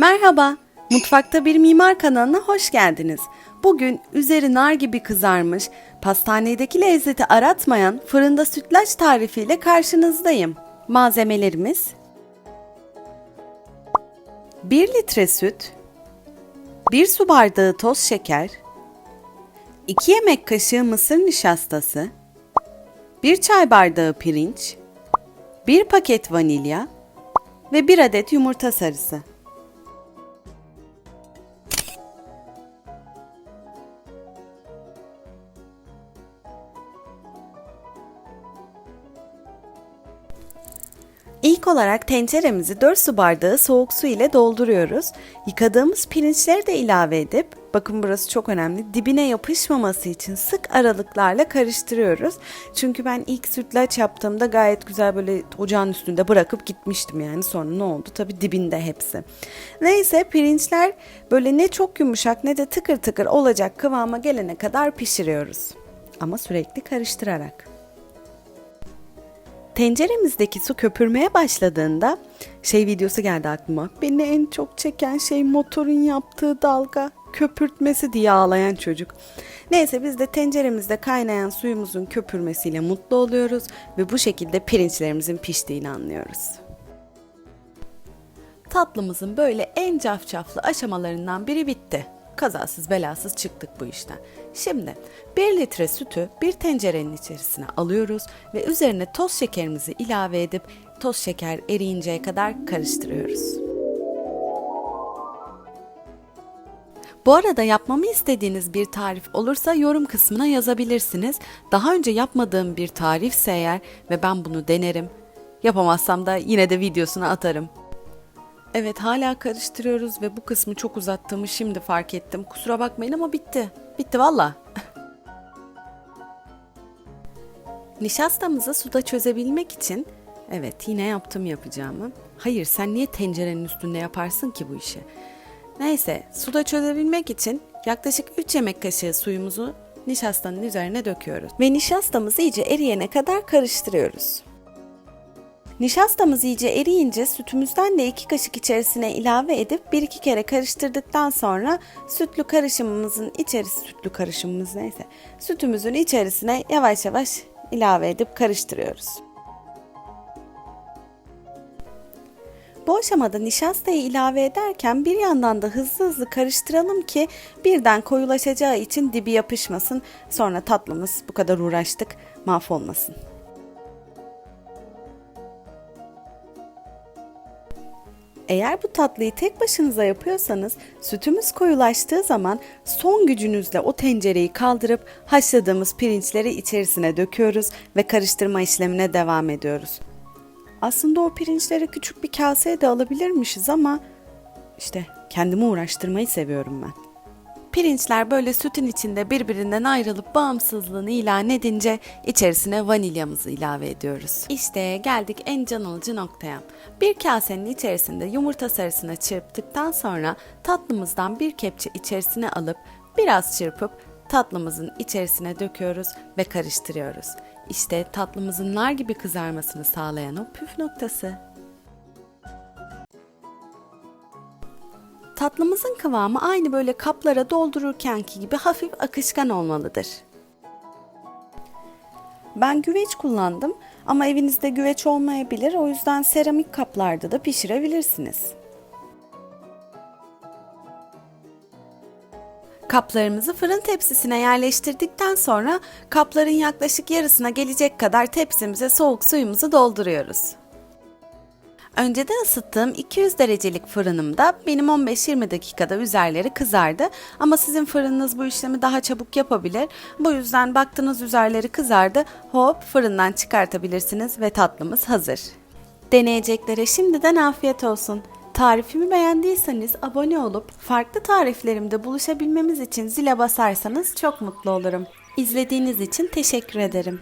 Merhaba, Mutfakta Bir Mimar kanalına hoş geldiniz. Bugün üzeri nar gibi kızarmış, pastanedeki lezzeti aratmayan fırında sütlaç tarifiyle karşınızdayım. Malzemelerimiz 1 litre süt 1 su bardağı toz şeker 2 yemek kaşığı mısır nişastası 1 çay bardağı pirinç 1 paket vanilya ve 1 adet yumurta sarısı. İlk olarak tenceremizi 4 su bardağı soğuk su ile dolduruyoruz. Yıkadığımız pirinçleri de ilave edip, bakın burası çok önemli, dibine yapışmaması için sık aralıklarla karıştırıyoruz. Çünkü ben ilk sütlaç yaptığımda gayet güzel böyle ocağın üstünde bırakıp gitmiştim yani. Sonra ne oldu? Tabii dibinde hepsi. Neyse pirinçler böyle ne çok yumuşak ne de tıkır tıkır olacak kıvama gelene kadar pişiriyoruz. Ama sürekli karıştırarak. Tenceremizdeki su köpürmeye başladığında şey videosu geldi aklıma. Beni en çok çeken şey motorun yaptığı dalga köpürtmesi diye ağlayan çocuk. Neyse biz de tenceremizde kaynayan suyumuzun köpürmesiyle mutlu oluyoruz ve bu şekilde pirinçlerimizin piştiğini anlıyoruz. Tatlımızın böyle en cafcaflı aşamalarından biri bitti. Kazasız belasız çıktık bu işten. Şimdi 1 litre sütü bir tencerenin içerisine alıyoruz ve üzerine toz şekerimizi ilave edip toz şeker eriyinceye kadar karıştırıyoruz. Bu arada yapmamı istediğiniz bir tarif olursa yorum kısmına yazabilirsiniz. Daha önce yapmadığım bir tarifse eğer ve ben bunu denerim. Yapamazsam da yine de videosunu atarım. Evet hala karıştırıyoruz ve bu kısmı çok uzattığımı şimdi fark ettim. Kusura bakmayın ama bitti. Bitti valla. Nişastamızı suda çözebilmek için evet yine yaptım yapacağımı. Hayır sen niye tencerenin üstünde yaparsın ki bu işi? Neyse suda çözebilmek için yaklaşık 3 yemek kaşığı suyumuzu nişastanın üzerine döküyoruz. Ve nişastamız iyice eriyene kadar karıştırıyoruz. Nişastamız iyice eriyince sütümüzden de 2 kaşık içerisine ilave edip 1-2 kere karıştırdıktan sonra sütlü karışımımızın içerisi sütlü karışımımız neyse sütümüzün içerisine yavaş yavaş ilave edip karıştırıyoruz. Bu aşamada nişastayı ilave ederken bir yandan da hızlı hızlı karıştıralım ki birden koyulaşacağı için dibi yapışmasın. Sonra tatlımız bu kadar uğraştık mahvolmasın. Eğer bu tatlıyı tek başınıza yapıyorsanız sütümüz koyulaştığı zaman son gücünüzle o tencereyi kaldırıp haşladığımız pirinçleri içerisine döküyoruz ve karıştırma işlemine devam ediyoruz. Aslında o pirinçleri küçük bir kaseye de alabilirmişiz ama işte kendimi uğraştırmayı seviyorum ben. Pirinçler böyle sütün içinde birbirinden ayrılıp bağımsızlığını ilan edince içerisine vanilyamızı ilave ediyoruz. İşte geldik en can alıcı noktaya. Bir kasenin içerisinde yumurta sarısını çırptıktan sonra tatlımızdan bir kepçe içerisine alıp biraz çırpıp tatlımızın içerisine döküyoruz ve karıştırıyoruz. İşte tatlımızın nar gibi kızarmasını sağlayan o püf noktası. Tatlımızın kıvamı aynı böyle kaplara doldururkenki gibi hafif akışkan olmalıdır. Ben güveç kullandım ama evinizde güveç olmayabilir o yüzden seramik kaplarda da pişirebilirsiniz. Kaplarımızı fırın tepsisine yerleştirdikten sonra kapların yaklaşık yarısına gelecek kadar tepsimize soğuk suyumuzu dolduruyoruz. Önceden ısıttığım 200 derecelik fırınımda benim 15-20 dakikada üzerleri kızardı ama sizin fırınınız bu işlemi daha çabuk yapabilir. Bu yüzden baktınız üzerleri kızardı hop fırından çıkartabilirsiniz ve tatlımız hazır. Deneyeceklere şimdiden afiyet olsun. Tarifimi beğendiyseniz abone olup farklı tariflerimde buluşabilmemiz için zile basarsanız çok mutlu olurum. İzlediğiniz için teşekkür ederim.